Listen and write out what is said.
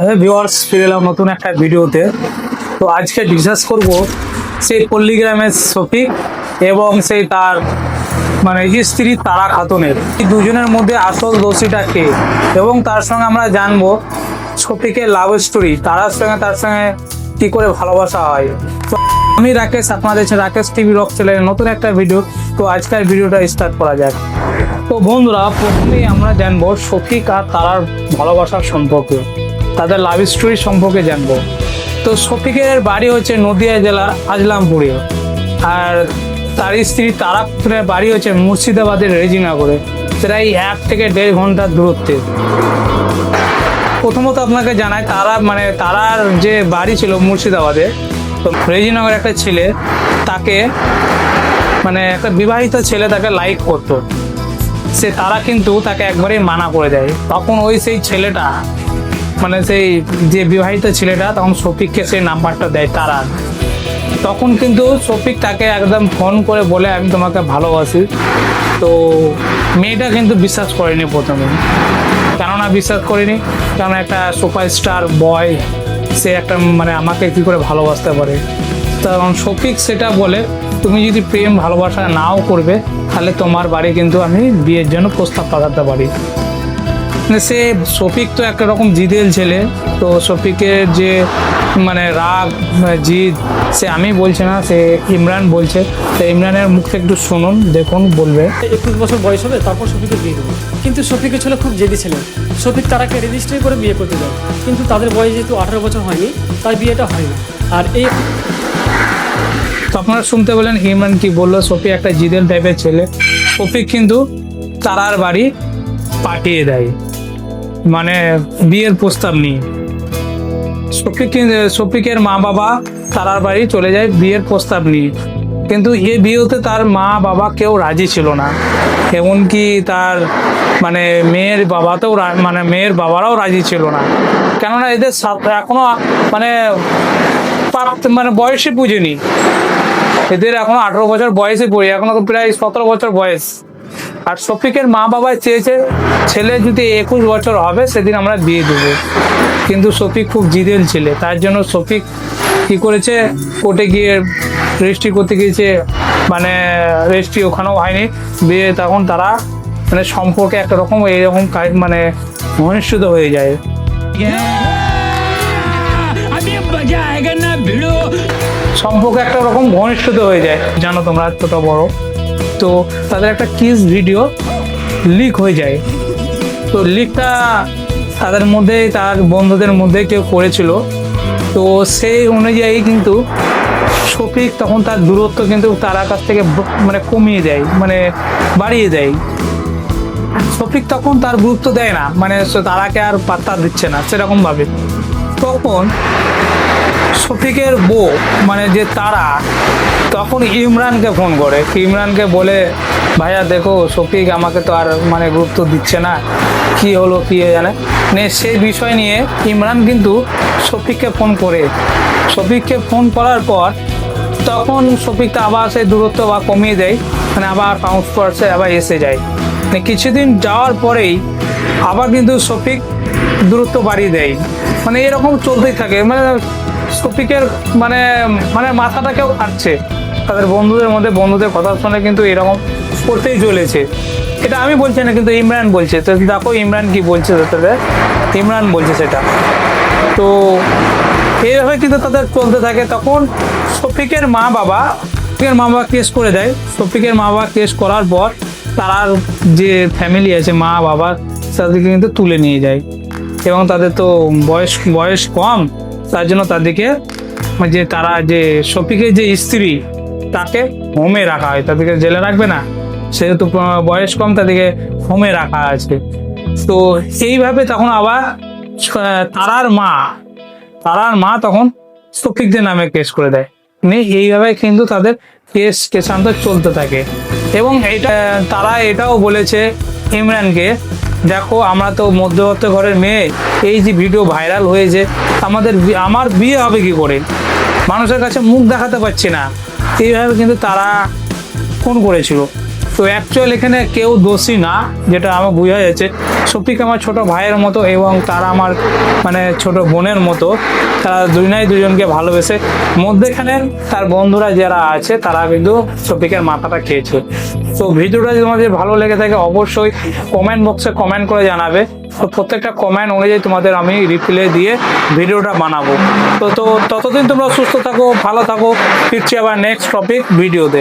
হ্যাঁ ভিউয়ার্স ফিরে এলাম নতুন একটা ভিডিওতে। তো আজকে ডিসকাস করব সেই পল্লীগ্রামের শফিক এবং সেই তার মানে স্ত্রী তারা খাতুনের। এই দুজনের মধ্যে আসল দোষীটা কে? এবং তার সঙ্গে আমরা জানব শফিকের লাভ স্টোরি তারার সঙ্গে তার সঙ্গে কি করে ভালোবাসা হয়। তো আমি রাকেশ, আপনাদের রাকেশ টিভি রক চ্যানেলের নতুন একটা ভিডিও তো আজকের ভিডিওটা স্টার্ট করা যাক। তো বন্ধুরা, প্রথমেই আমরা জানব শফিক আর তারার ভালোবাসার সম্পর্কে। তাদের লাভ স্টোরি সম্পর্কে জানব। তো শফিকের বাড়ি হচ্ছে নদিয়া জেলা, আজলামপুরে। আর তার স্ত্রী তারা খাতুনের বাড়ি হচ্ছে মুর্শিদাবাদের রেজিনগরে। প্রায় এক থেকে দেড় ঘণ্টার দূরত্বে। প্রথমত আপনাকে জানাই, তারা মানে তারার যে বাড়ি ছিল মুর্শিদাবাদে, তো রেজিনগর একটা ছেলে, তাকে মানে একটা বিবাহিত ছেলে তাকে লাইক করতো। সে তারা কিন্তু তাকে একবারেই মানা করে দেয়। তখন ওই সেই ছেলেটা মানে সেই যে বিবাহিত ছেলেটা, তখন শফিককে সেই নাম্বারটা দেয় তারা। তখন কিন্তু শফিক তাকে একদম ফোন করে বলে, আমি তোমাকে ভালোবাসি। তো মেয়েটা কিন্তু বিশ্বাস করেনি প্রথমে। কেননা বিশ্বাস করিনি, কারণ একটা সুপারস্টার বয়, সে একটা মানে আমাকে কি করে ভালোবাসতে পারে? তখন শফিক সেটা বলে, তুমি যদি প্রেম ভালোবাসা নাও করবে, তাহলে তোমার বাড়ি কিন্তু আমি বিয়ের জন্য প্রস্তাব পাঠাতে পারি। সে শফিক তো একটা রকম জিদেল ছেলে। তো শফিকের যে মানে রাগ মানে জিদ সে আমি বলছি না সে ইমরান বলছে। তো ইমরানের মুখ থেকে একটু শুনুন দেখুন বলবে। একুশ বছর বয়স হবে তারপর শফিকে বিয়ে দেবো। কিন্তু শফিকের ছেলে খুব জেদি ছিলেন শফিক তারাকে রেজিস্ট্রি করে বিয়ে করতে দেয় কিন্তু তাদের বয়স যেহেতু আঠারো বছর হয়নি তার বিয়েটা হয় না আর এই তো আপনারা শুনতে পেলেন ইমরান কি বলল শফি একটা জিদেল টাইপের ছেলে। শফিক কিন্তু তারার বাড়ি পাঠিয়ে দেয়। মানে বিয়ের প্রস্তাব নিয়ে। শফিক শফিকের মা বাবা তারার বাড়ি চলে যায় বিয়ের প্রস্তাব নিয়ে। কিন্তু এ বিয়েতে তার মা বাবা কেউ রাজি ছিল না। এমনকি তার মানে মেয়ের বাবাতেও মানে মেয়ের বাবারাও রাজি ছিল না। কেননা এদের এখনও মানে মানে বয়সে পুজেনি এদের এখনও আঠেরো বছর বয়সে পড়ি, এখনও প্রায় সতেরো বছর বয়স। আর শফিকের মা বাবা চেয়েছে, ছেলে যদি একুশ বছর হবে, সেদিন আমরা বিয়ে দেবো। কিন্তু শফিক খুব জিদেল ছেলে। তার জন্য শফিক কি করেছে, কোর্টে গিয়ে রেজিস্ট্রি করতে গিয়েছে মানে রেজিস্ট্রি ওখানেও হয়নি। বিয়ে তখন তারা মানে সম্পর্কে একটা রকম, এইরকম মানে ঘনিষ্ঠিত হয়ে যায়। সম্পর্কে একটা রকম ঘনিষ্ঠিত হয়ে যায়। জানো তোমরা, এতটা বড়। তো তাদের একটা কিস ভিডিও লিক হয়ে যায়। তো লিকটা তাদের মধ্যে, তার বন্ধুদের মধ্যে কেউ করেছিল। তো সেই অনুযায়ী কিন্তু শফিক তখন তার দূরত্ব কিন্তু তার কাছ থেকে মানে কমিয়ে দেয় মানে বাড়িয়ে দেয়। শফিক তখন তার গুরুত্ব দেয় না মানে তারাকে আর পাত্তা দিচ্ছে না সেরকম ভাবে তখন শফিকের বউ মানে যে তারা তখন ইমরানকে ফোন করে। ইমরানকে বলে, ভাইয়া, দেখো, শফিক আমাকে তো আর মানে গুরুত্ব দিচ্ছে না। কি হলো, কি জানে? মানে সেই বিষয় নিয়ে ইমরান কিন্তু শফিককে ফোন করে। শফিককে ফোন করার পর তখন শফিকটা আবার সেই দূরত্ব বা কমিয়ে দেয় মানে আবার কাউন্ট করছে, আবার এসে যায়। কিছুদিন যাওয়ার পরেই আবার কিন্তু শফিক দূরত্ব বাড়িয়ে দেয়। মানে এরকম চলতেই থাকে। মানে শফিকের মানে মানে মাথাটাকেও খাচ্ছে তাদের বন্ধুদের মধ্যে, বন্ধুদের কথা শুনে কিন্তু এরকম করতেই চলেছে। এটা আমি বলছি না, কিন্তু ইমরান বলছে। তো দেখো ইমরান কি বলছে তাদের। ইমরান বলছে সেটা। তো এইভাবে কিন্তু তাদের চলতে থাকে। তখন শফিকের মা বাবা শফিকের মা বাবা কেস করে দেয়। শফিকের মা বাবা কেস করার পর তার যে ফ্যামিলি আছে মা বাবা তাদেরকে কিন্তু তুলে নিয়ে যায়। এবং তাদের তো বয়স বয়স কম। তার জন্য তাদেরকে যে তারা যে শফিকের যে স্ত্রী তাকে হোমে রাখা হয়, তাদেরকে জেলে রাখবে না। সেহেতু বয়স কম, তাদেরকে হোমে রাখা আছে। তো এইভাবে তখন আবার তারার মা তারার মা তখন শফিকদের নামে কেস করে দেয়। মানে এইভাবে কিন্তু তাদের কেস, কেসান্ত চলতে থাকে। এবং এটা, তারা এটাও বলেছে ইমরানকে, দেখো আমরা তো মধ্যবর্তী ঘরের মেয়ে, এই যে ভিডিও ভাইরাল হয়েছে, আমাদের আমার বিয়ে হবে কি করে? মানুষের কাছে মুখ দেখাতে পারছি না। এইভাবে কিন্তু তারা ফোন করেছিল। তো অ্যাকচুয়াল এখানে কেউ দোষী না, যেটা আমার বোঝা যাচ্ছে। শফিক আমার ছোট ভাইয়ের মতো এবং তারা আমার মানে ছোট বোনের মতো। তারা দুজনাই দুজনকে ভালোবেসে। মধ্যেখানে তার বন্ধুরা যারা আছে, তারা কিন্তু শফিকের মাথাটা খেয়েছে। তো ভিডিওটা তোমাদের ভালো লেগে থাকে, অবশ্যই কমেন্ট বক্সে কমেন্ট করে জানাবে। তো প্রত্যেকটা কমেন্ট অনুযায়ী তোমাদের আমি রিপ্লে দিয়ে ভিডিওটা বানাবো। তো তো ততদিন তোমরা সুস্থ থাকো, ভালো থাকো। ফিরছি আবার নেক্সট টপিক ভিডিওতে